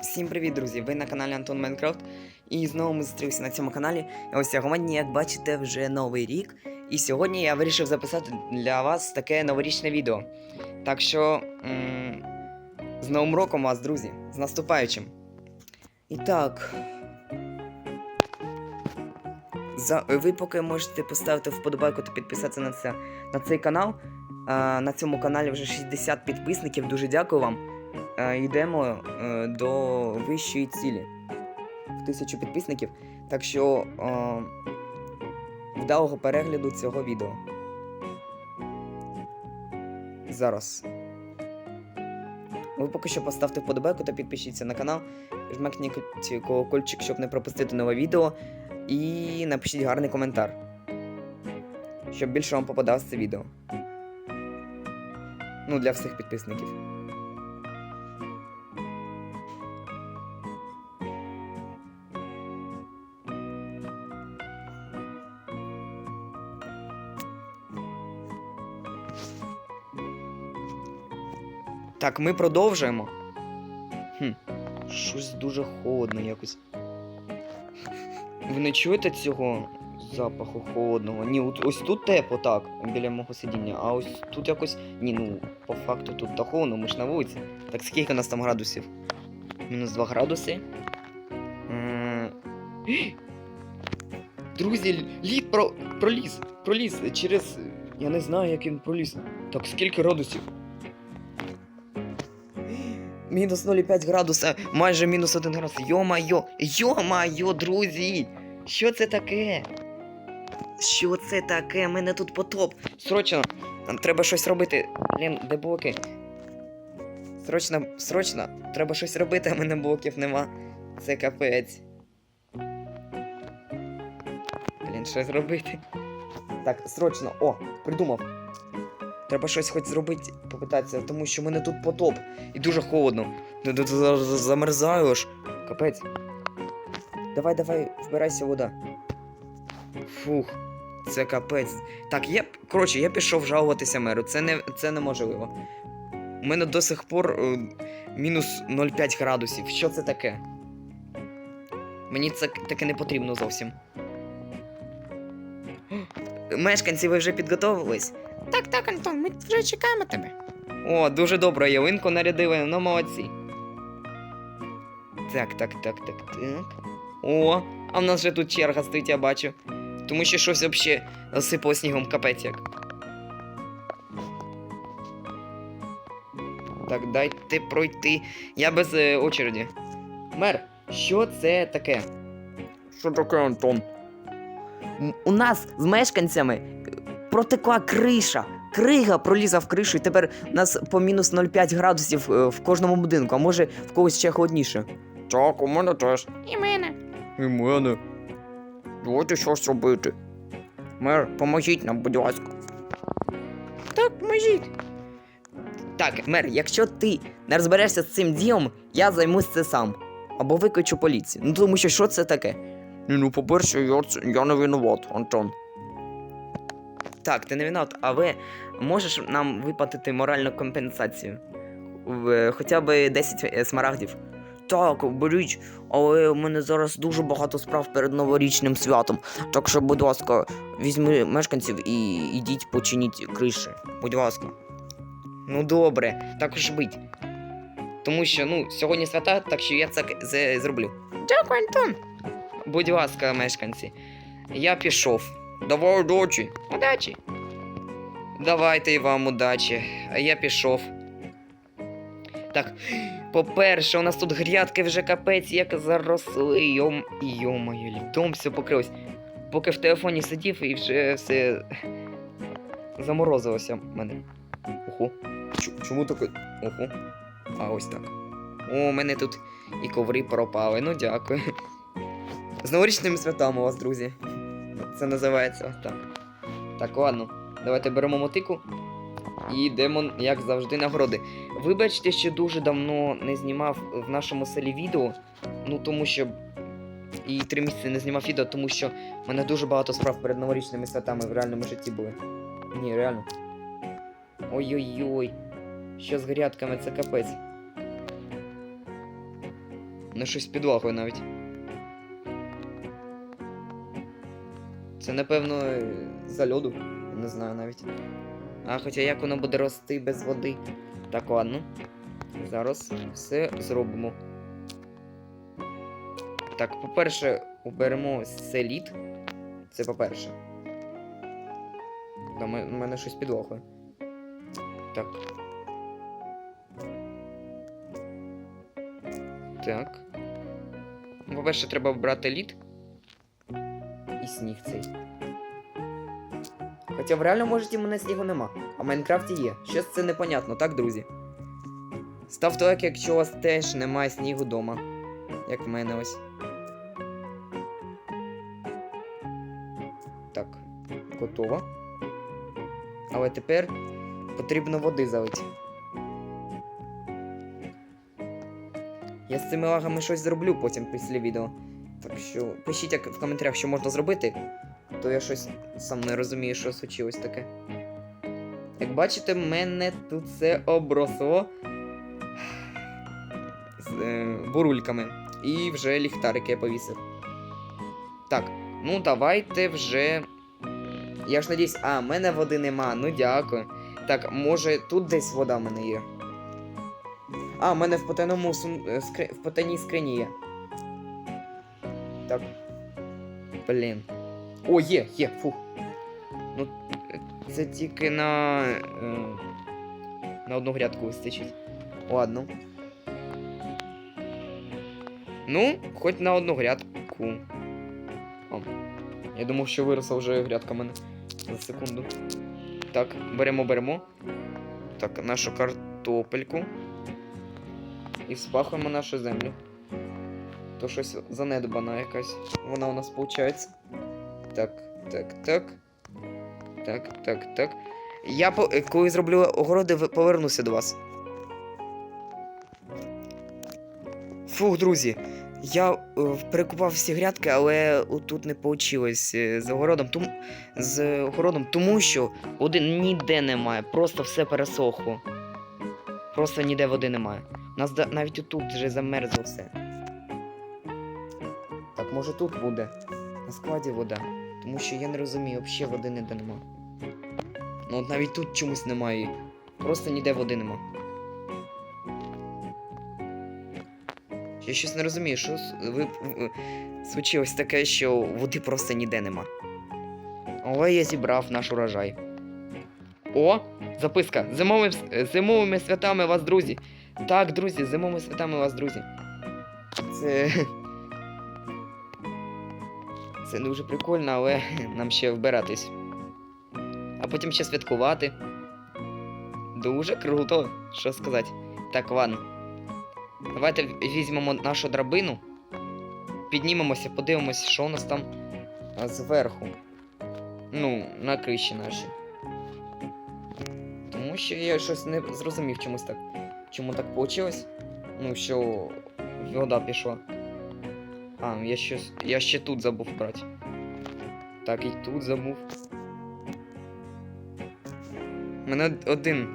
Всім привіт, друзі! Ви на каналі Антон Майнкрафт. І знову ми зустрілися на цьому каналі. Ось сьогодні, як бачите, вже новий рік. І сьогодні я вирішив записати для вас таке новорічне відео. Так що. м- з Новим роком вас, друзі! З наступаючим! І так. За, ви поки можете поставити вподобайку та підписатися на, це, на цей канал. А, на цьому каналі вже 60 підписників. Дуже дякую вам. Е, йдемо е, до вищої цілі в тисячу підписників. Так що е, вдалого перегляду цього відео. Зараз. Ви поки що поставте вподобайку та підпишіться на канал. Жмакніть колокольчик, щоб не пропустити нове відео. І напишіть гарний коментар. Щоб більше вам попадалось це відео. Ну, для всіх підписників. Так, ми продовжуємо. Хм, щось дуже холодно якось. Ви не чуєте цього запаху холодного? Ні, ось тут тепло, так, біля мого сидіння, а ось тут якось. Ні, ну, по факту тут та холодно, ми ж на вулиці. Так скільки у нас там градусів? Мінус 2 градуси. Друзі, лід про... проліз, проліз через. Я не знаю, як він проліз. Так скільки градусів? Мінус 0,5 градуса, майже мінус 1 градус. Йо-майо, йо-майо, друзі! Що це таке? Що це таке? Мене тут потоп. Срочно, нам треба щось робити. Блін, де блоки? Срочно, срочно, треба щось робити, а мене блоків нема. Це капець. Блін, щось робити. Так, срочно, о, придумав. Треба щось хоч зробити, попитатися, тому що в мене тут потоп і дуже холодно. Ну, Замерзаю. Капець. Давай, давай, вбирайся вода. Фух, це капець. Так, я. Коротше, я пішов жалуватися меру. Це не це неможливо. У мене до сих пор е, мінус 0,5 градусів. Що це таке? Мені це таке не потрібно зовсім. Мешканці, ви вже підготовились? Так, так, Антон, ми вже чекаємо тебе. О, дуже добре, ялинку нарядили, ну молодці. Так, так, так, так, так. О, а в нас вже тут черга стоїть, я бачу. Тому що щось взагалі засипало снігом капець як. Так, дайте пройти. Я без е, очереді. Мер, що це таке? Що таке, Антон? У нас з мешканцями протекла криша. Крига пролізла в кришу, і тепер у нас по мінус 0,5 градусів е, в кожному будинку, а може в когось ще холодніше. Так, у мене теж. І мене. І мене. Давайте щось робити. Мер, поможіть нам, будь ласка. Так, можіть. Так, мер, якщо ти не розберешся з цим ділом, я займусь це сам. Або викличу поліцію. Ну тому що що це таке? Ні, ну по-перше, я, я не винуват, Антон. Так, ти не винат, а ви можеш нам виплатити моральну компенсацію? В, е, хоча б 10 е, смарагдів. Так, беріть, але у мене зараз дуже багато справ перед новорічним святом. Так що, будь ласка, візьми мешканців і йдіть починіть криші. Будь ласка. Ну добре, так уж бить. Тому що ну, сьогодні свята, так що я це зроблю. Дякую, Антон. Будь ласка, мешканці. Я пішов. Давай, дочі. Удачі. Давайте і вам удачі. А я пішов. Так, по-перше, у нас тут грядки вже капець як заросли. Йом... Йо-моє, льдом все покрилось. Поки в телефоні сидів і вже все заморозилося в мене. Чу- Чому таке? Ого. А ось так. О, у мене тут і коври пропали. Ну дякую. З новорічними святами у вас, друзі. Це називається так. Так, ладно. Давайте беремо мотику і йдемо, як завжди, на городи. Вибачте, що дуже давно не знімав в нашому селі відео. Ну тому що. І три місяці не знімав відео, тому що в мене дуже багато справ перед новорічними святами в реальному житті були. Ні, реально. Ой-ой-ой. Що з грядками це капець. Не щось з підлагою навіть. Це, напевно, е, за льоду. Не знаю навіть. А хоча як воно буде рости без води. Так, ладно. Зараз все зробимо. Так, по-перше, уберемо селіт. Це по-перше. У мене щось підлогою. Так. Так. По-перше, треба вбрати лід. І сніг цей. Хоча в реальному житті мене снігу нема, а в Майнкрафті є. Щось це непонятно, так, друзі? Ставте лайк, якщо у вас теж немає снігу вдома. Як в мене ось. Так, готово. Але тепер потрібно води залити. Я з цими лагами щось зроблю потім після відео. Так що пишіть як в коментарях, що можна зробити, то я щось сам не розумію, що случилось таке. Як бачите, мене тут все обросло з е, бурульками. І вже ліхтарик я повісив. Так, ну давайте вже. Я ж надіюсь, а, в мене води нема, ну дякую. Так, може тут десь вода в мене є. А, в мене в потайному сум... е, в потайній скрині є. Так. Блін. О, є, є, фух. Ну, це тільки на. Е... На одну грядку вистачить. Ладно. Ну, хоч на одну грядку. О, я думав, що виросла вже грядка в мене. За секунду. Так, беремо, беремо. Так, нашу картопельку. І спахуємо нашу землю. То щось занедбана якась. Вона у нас виходить. Так, так, так. Так, так, так. Я е, коли зроблю огороди, повернуся до вас. Фух, друзі. Я е, перекупав всі грядки, але тут не вийшло з огородом. Тому, з огородом, тому що води ніде немає. Просто все пересохло. Просто ніде води немає. У нас навіть тут вже замерзло все. Може тут буде. На складі вода. Тому що я не розумію, взагалі води ніде нема. Ну от навіть тут чомусь немає. Просто ніде води нема. Я щось не розумію, що ви, случилось таке, що води просто ніде нема. Але я зібрав наш урожай. О, записка. Зимовими, с- зимовими святами вас, друзі. Так, друзі, зимовими святами вас, друзі. Це. Це дуже прикольно, але нам ще вбиратись. А потім ще святкувати. Дуже круто, що сказати. Так, ладно. Давайте візьмемо нашу драбину, піднімемося, подивимося, що у нас там зверху. Ну, на криші наші. Тому що я щось не зрозумів чомусь так. Чому так вийшло? Ну, що вода пішла. А, я щось. Я ще тут забув брати. Так, і тут забув. У мене один.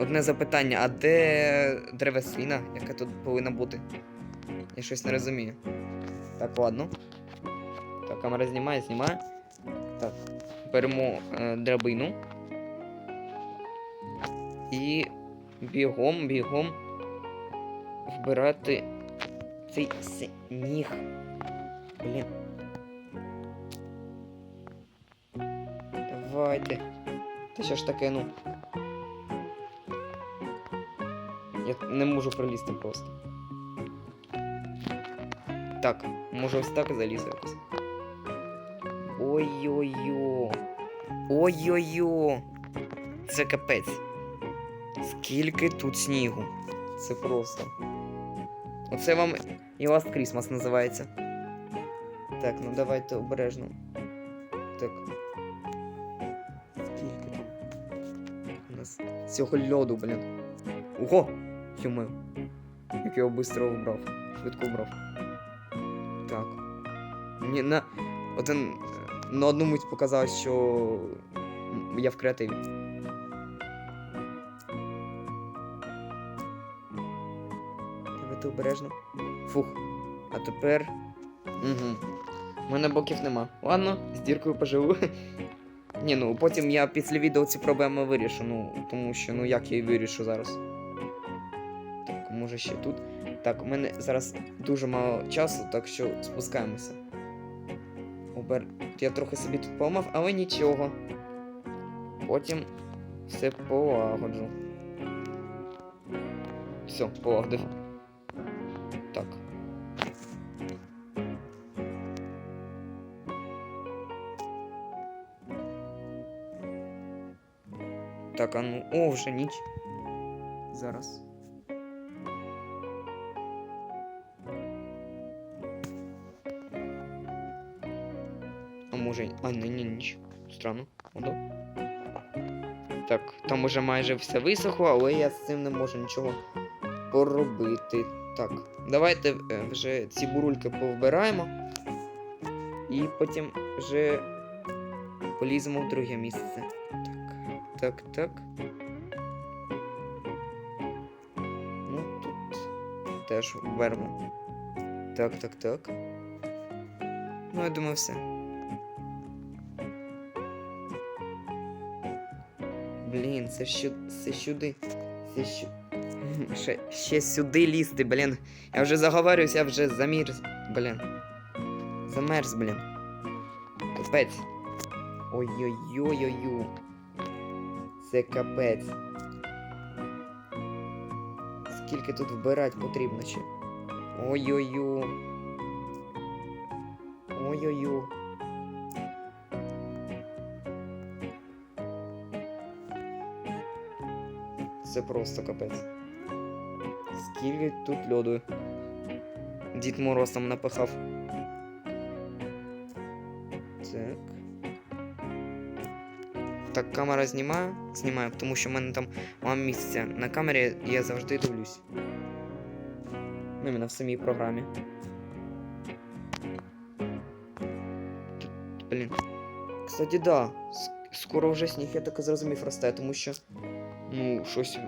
Одне запитання, а де древесина, яка тут повинна бути? Я щось не розумію. Так, ладно. Так, камера знімає, знімає. Так. Беремо е, драбину. І бігом, бігом вбирати цей сніг. Блін. Давайте. Та що ж таке, ну. Я не можу пролізти просто. Так, може ось так залізу якось. Ой-ой-ой. Ой-ой-ой. Це капець. Скільки тут снігу. Це просто. Оце вам і Last Christmas називається. Так, ну давайте обережно. Так. Скільки там? У нас цього льоду, блін. Ого! Йому. Як я його швидко вбрав. Швидко вбрав. Так. Мені на. Один. На одну мить показалось, що я в креативі. Давайте обережно. Фух. А тепер. Угу. У мене боків нема. Ладно, з діркою поживу. Ні, ну потім я після відео ці проблеми вирішу. Ну, тому що ну як я її вирішу зараз. Так, може ще тут. Так, у мене зараз дуже мало часу, так що спускаємося. Обер... Я трохи собі тут поламав, але нічого. Потім все полагоджу. Все, полагодив. Так. Так, а ну. О, вже ніч. Зараз. А може. А, не, не ніч. Странно. Оно. Так, там уже майже все висохло, але я з цим не можу нічого поробити. Так, давайте е, вже ці бурульки повбираємо. І потім вже поліземо в друге місце. Так, так, так. Ну, тут теж вберемо. Так, так, так. Ну, я думаю, все. Блін, це що. Це сюди. Це що. Ще, ще сюди лізти, блін. Я вже заговорююсь, я вже замерз, блін. Замерз, блін. Капець. Ой-ой-ой-ой-ой. Це капець. Скільки тут вбирати потрібно ще. Ой-ой-ой. Ой-ой-ой. Це просто капець. Скільки тут льоду. Дід Мороз там напихав. Так. Так, камера знімає? Знімає, тому що в мене там мало місця. На камері я завжди дивлюсь. Ну, іменно в самій програмі. Тут, блін. Кстати, да. с- Скоро вже сніг, я так і зрозумів, росте, тому що. Ну, щось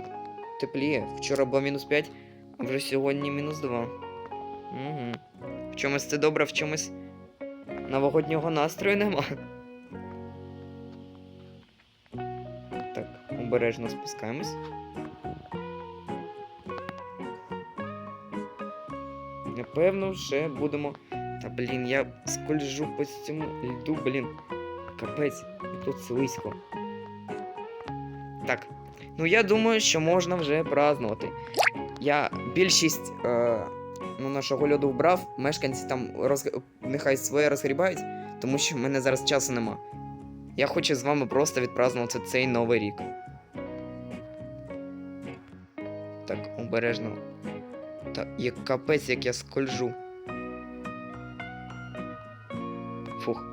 тепліє. Вчора було мінус 5, а Вже сьогодні мінус 2. Угу. В чомусь це добре, в чомусь новогоднього настрою нема. Так, обережно спускаємось. Напевно, вже будемо. Та блін, я скольжу по цьому льду, блін. Капець, і тут слизько. Так. Ну я думаю, що можна вже празднувати. Я більшість е, ну, нашого льоду вбрав, мешканці там роз... нехай своє розгрібають, тому що в мене зараз часу нема. Я хочу з вами просто відпразнувати цей новий рік. Так, обережно. Та як капець, як я скольжу. Фух.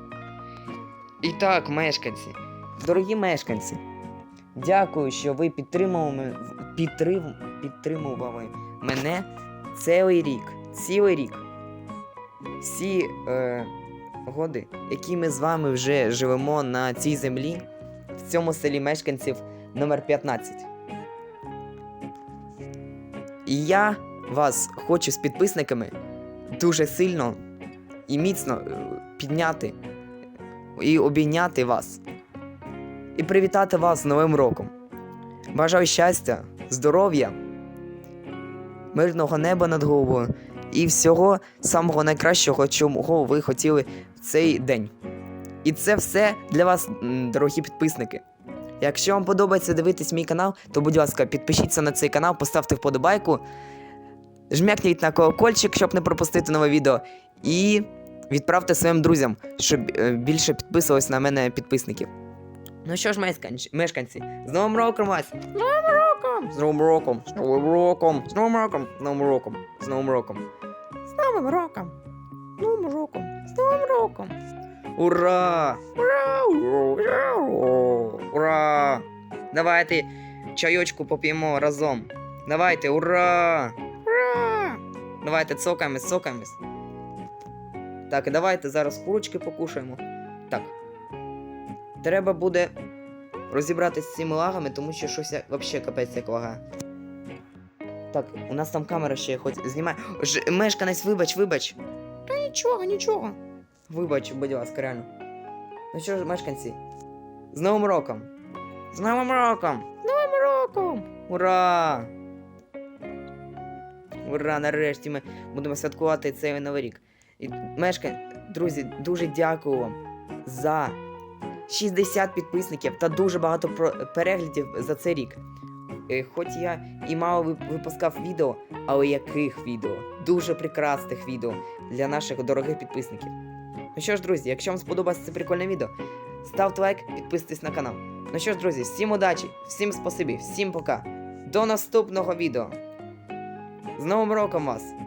І так, мешканці. Дорогі мешканці. Дякую, що ви підтримували, підтрим, підтримували мене цілий рік. Цілий рік. Всі е, годи, які ми з вами вже живемо на цій землі, в цьому селі мешканців номер 15. І я вас хочу з підписниками дуже сильно і міцно е, підняти і обійняти вас. І привітати вас з Новим роком. Бажаю щастя, здоров'я, мирного неба над головою і всього самого найкращого, чого ви хотіли в цей день. І це все для вас, дорогі підписники. Якщо вам подобається дивитись мій канал, то будь ласка, підпишіться на цей канал, поставте вподобайку, жмякніть на колокольчик, щоб не пропустити нове відео. І відправте своїм друзям, щоб е, більше підписувались на мене підписників. Ну що ж, мешканці, з Новим роком вас! Роком! З Новим роком! З Новим роком! З Новим роком! З Новим роком! З Новим роком! З Новим роком! З Новим роком! З Новим роком! Ура! Ура! Ура! Ура! Давайте чайочку поп'ємо разом. Давайте, ура! Ура! Давайте цокаємось, цокаємось. Так, і давайте зараз курочки покушаємо. Так. Треба буде розібратися з цими лагами, тому що щось вообще капець як лагає. Так, у нас там камера ще хоч знімає. Ж, мешканець, вибач, вибач. Та нічого, нічого. Вибач, будь ласка, реально. Ну що ж, мешканці, з Новим роком! З Новим роком! З Новим роком! Ура! Ура! Нарешті ми будемо святкувати цей новий рік. І мешкань, друзі, дуже дякую вам за 60 підписників та дуже багато переглядів за цей рік. Е, Хоч я і мало випускав відео, але яких відео? Дуже прекрасних відео для наших дорогих підписників. Ну що ж, друзі, якщо вам сподобалося це прикольне відео, ставте лайк, підписуйтесь на канал. Ну що ж, друзі, всім удачі, всім спасибі, всім пока. До наступного відео. З Новим роком вас!